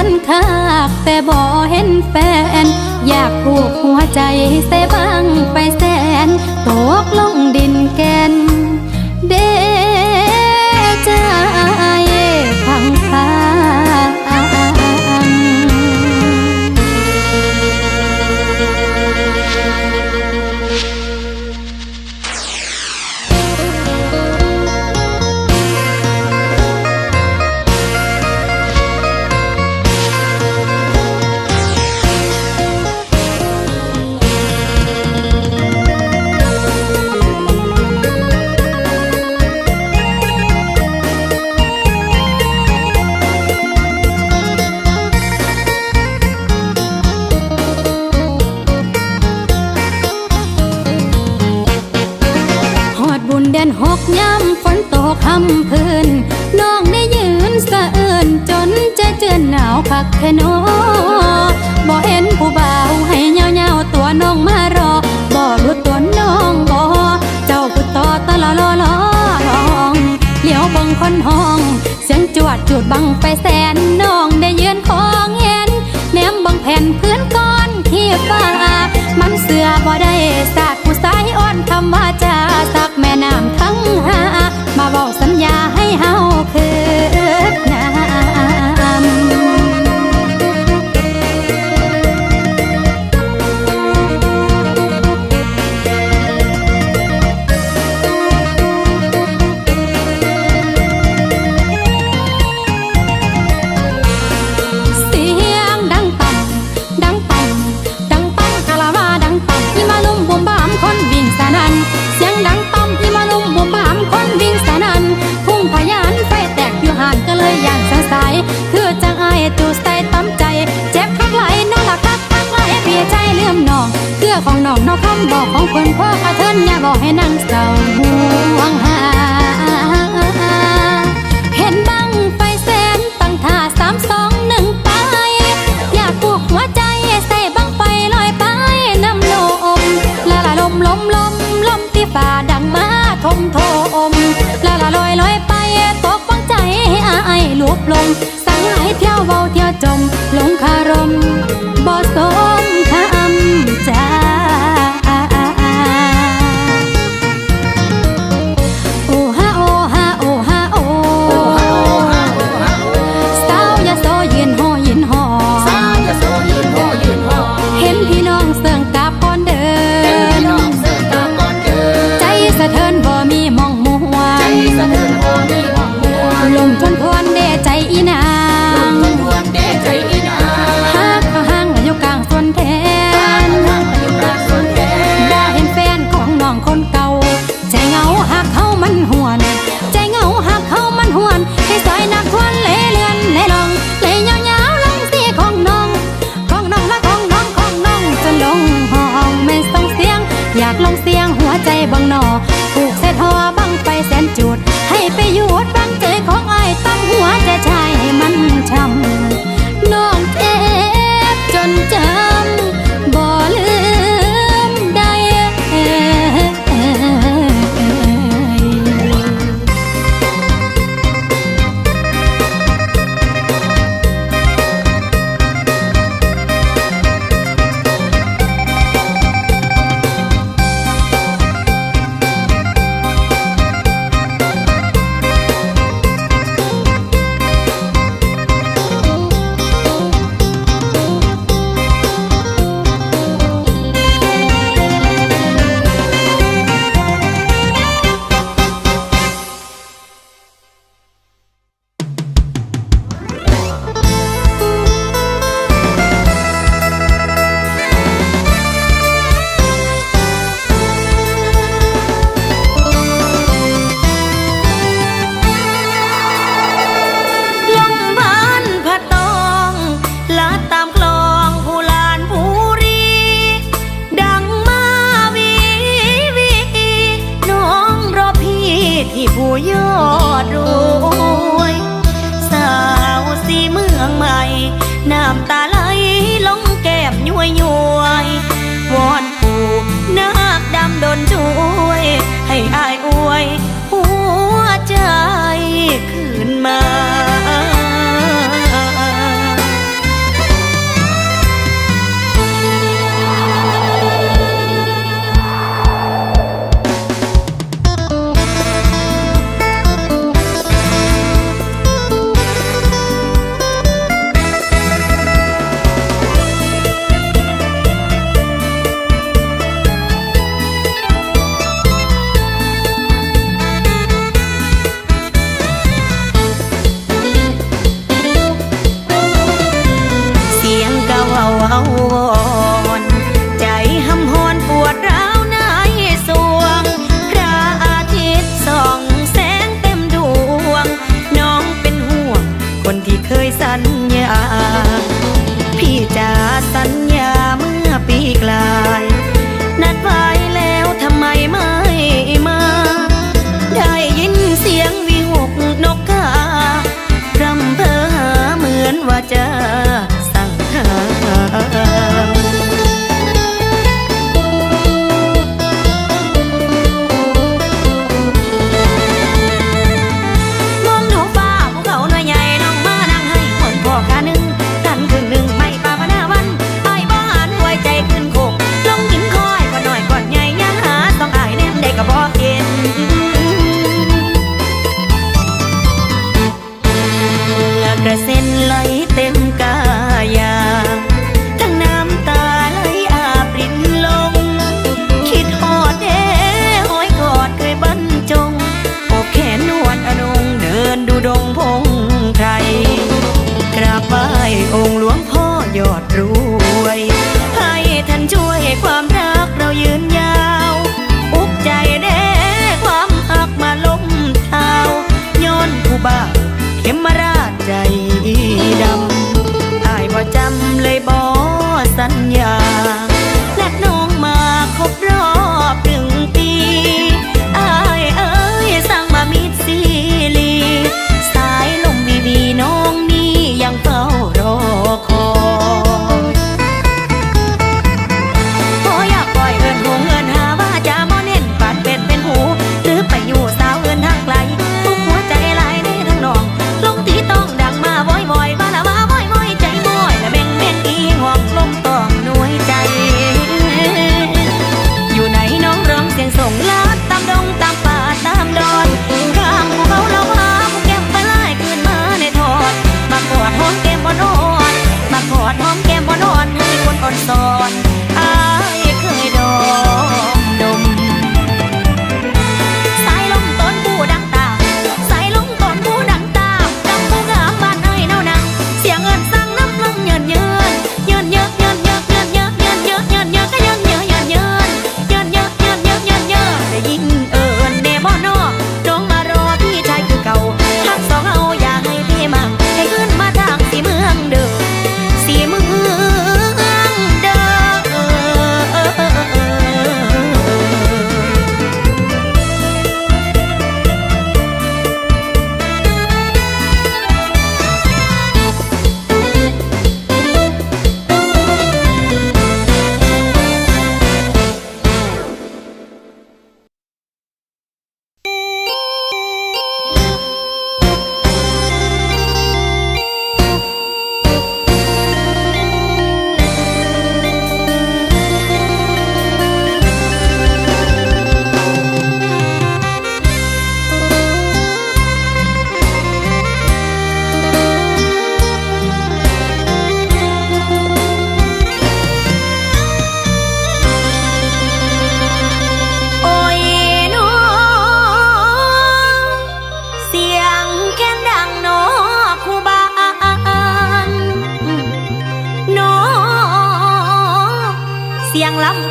คันคากแต่บ่เห็นแฟน อยากผูกหัวใจเสบังไปแสนตกลงดินแก พิ่นน้องได้ยืนสะเอินจนจะเจอหนาวคักแค่น้อ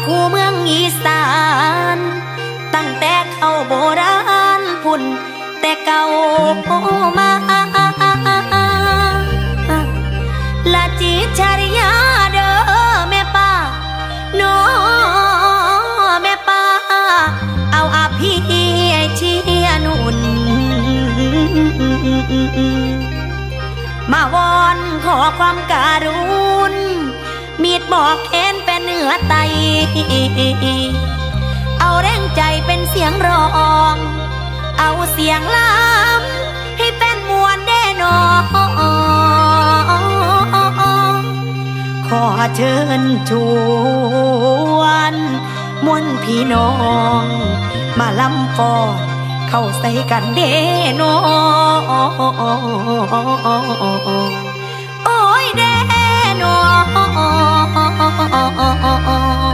คู่เมืองอีสาน ตั้งแต่เข้าโบราณพุ่น แต่เก่ามาละจิตชริยาเด้อแม่ป้าโนแม่ป้า เอาอาพี่อชียนุนมาวอนขอความการุณมีดบอกแคือไต เอาแรงใจเป็นเสียงร้อง เอาเสียงล้ำให้แฟนมวลแน่นอขอเชิญชวนมวลพี่น้อง มาลำฟองเข้าใส่กันเด้นอ 哦哦哦哦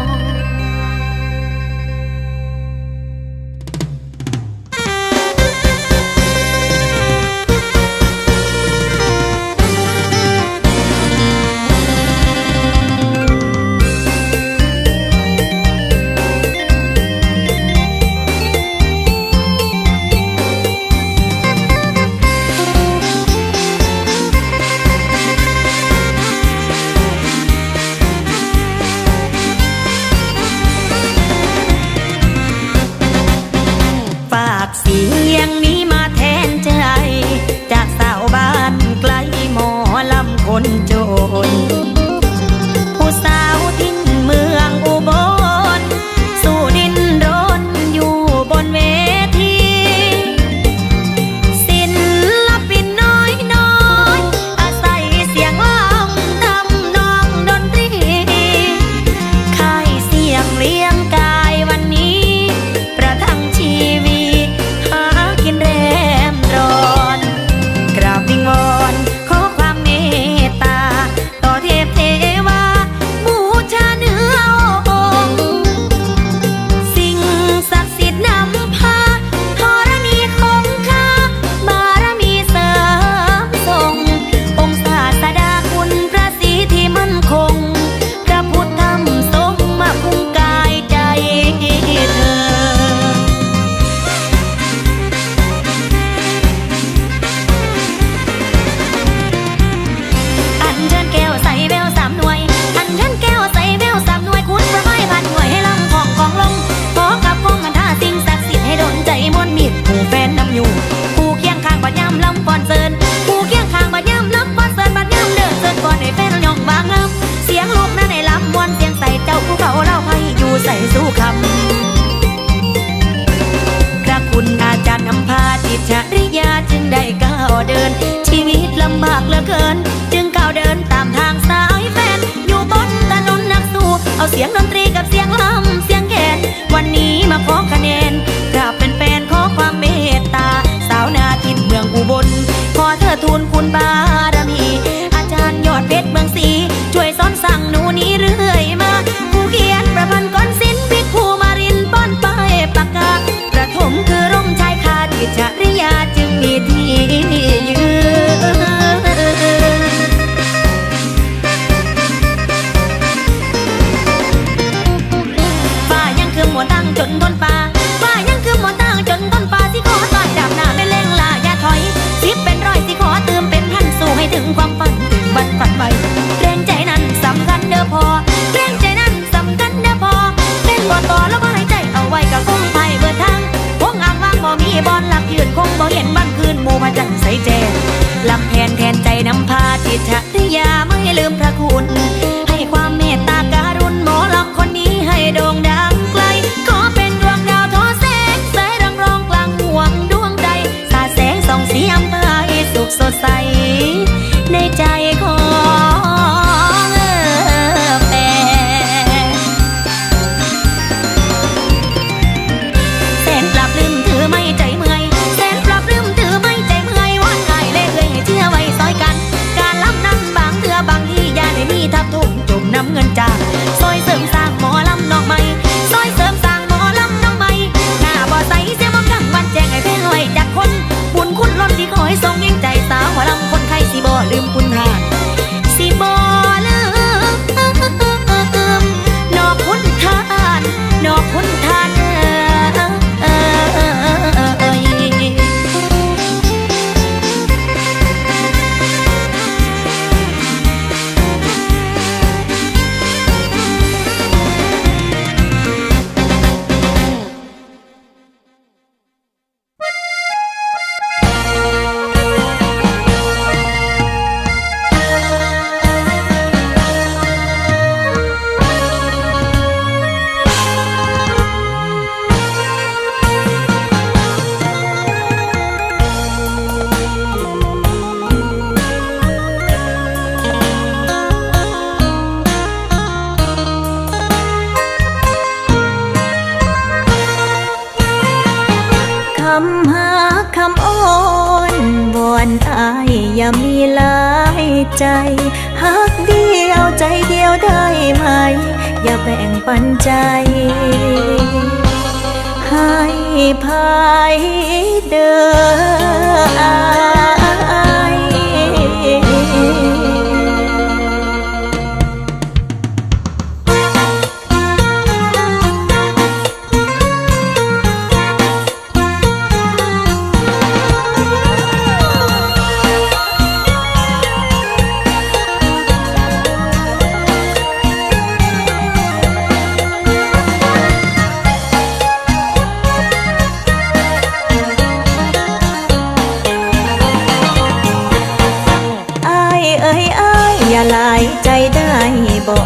ในใจ หักเดียวใจเดียวได้ไหม อย่าแบ่งปันใจ ให้ภายเดิน ลายใจได้บอ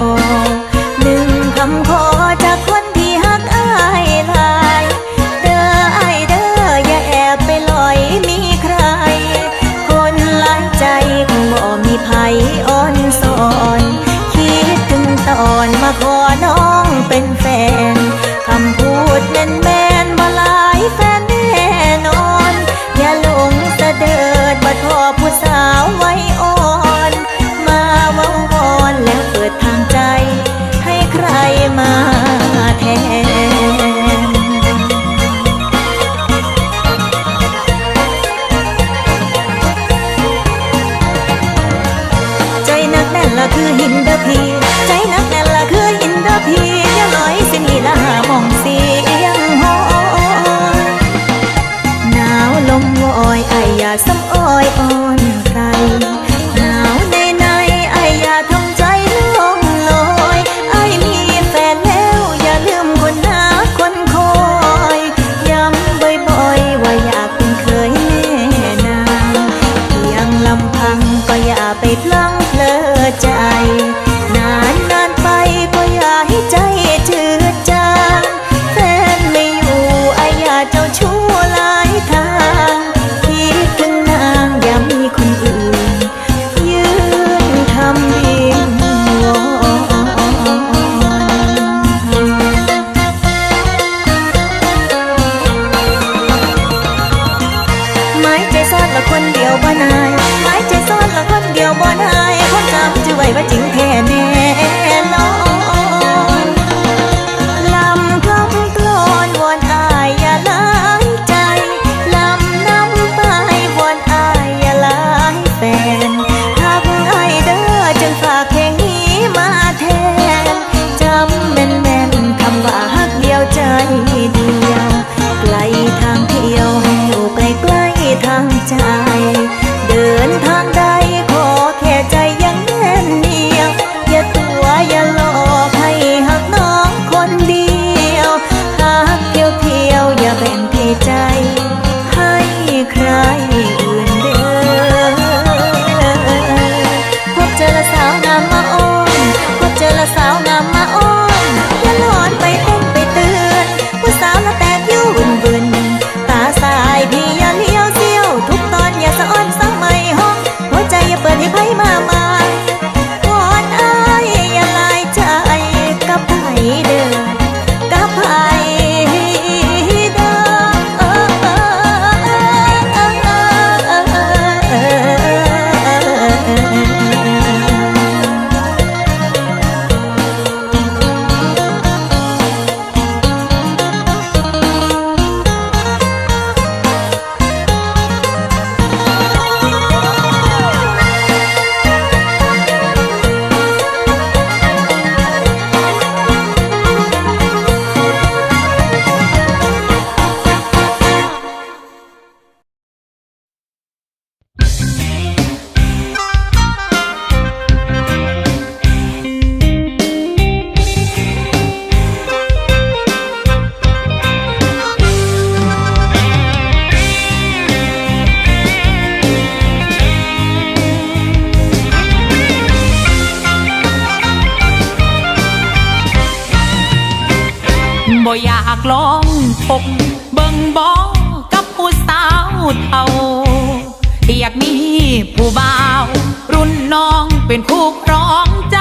ก aquí. บ่อยากลองพบเบิ่งบอกกับผู้สาวเท่าอยากมีผู้บ่าว รุ่นน้องเป็นคู่ครองใจ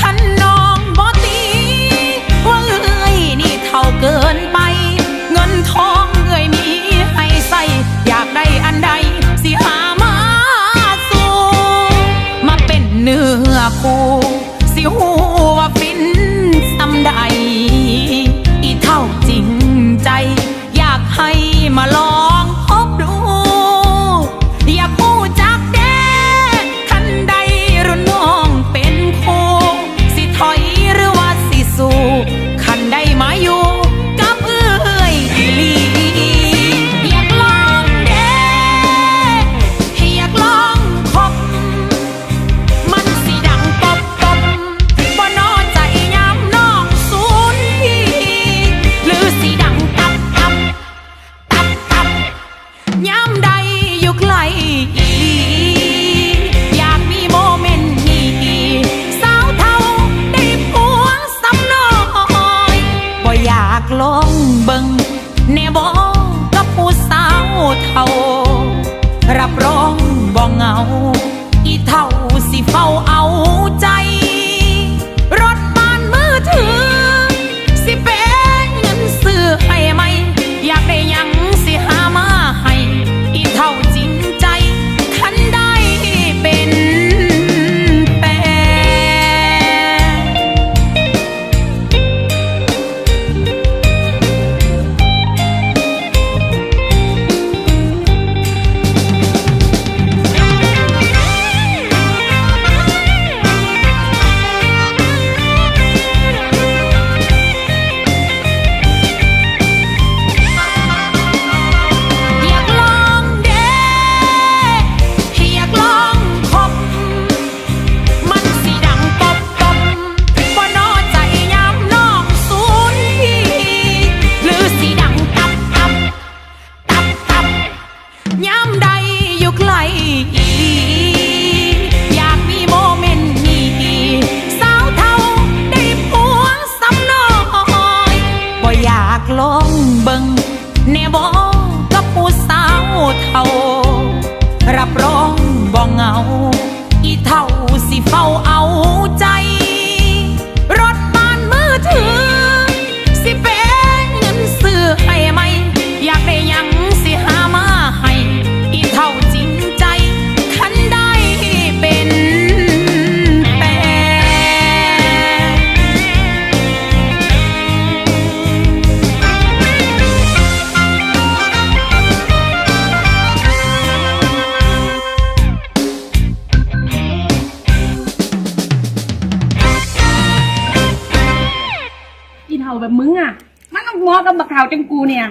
คันน้องบ่ตีว่าเอ้ยนี่เท่าเกินไป เงินทองเอ้ยมีให้ใส่อยากได้อันใดสิหามาสู้มาเป็นเนื้อคู่สิหู ได้มาอยู่ mua cái bậc hào trong cù nè.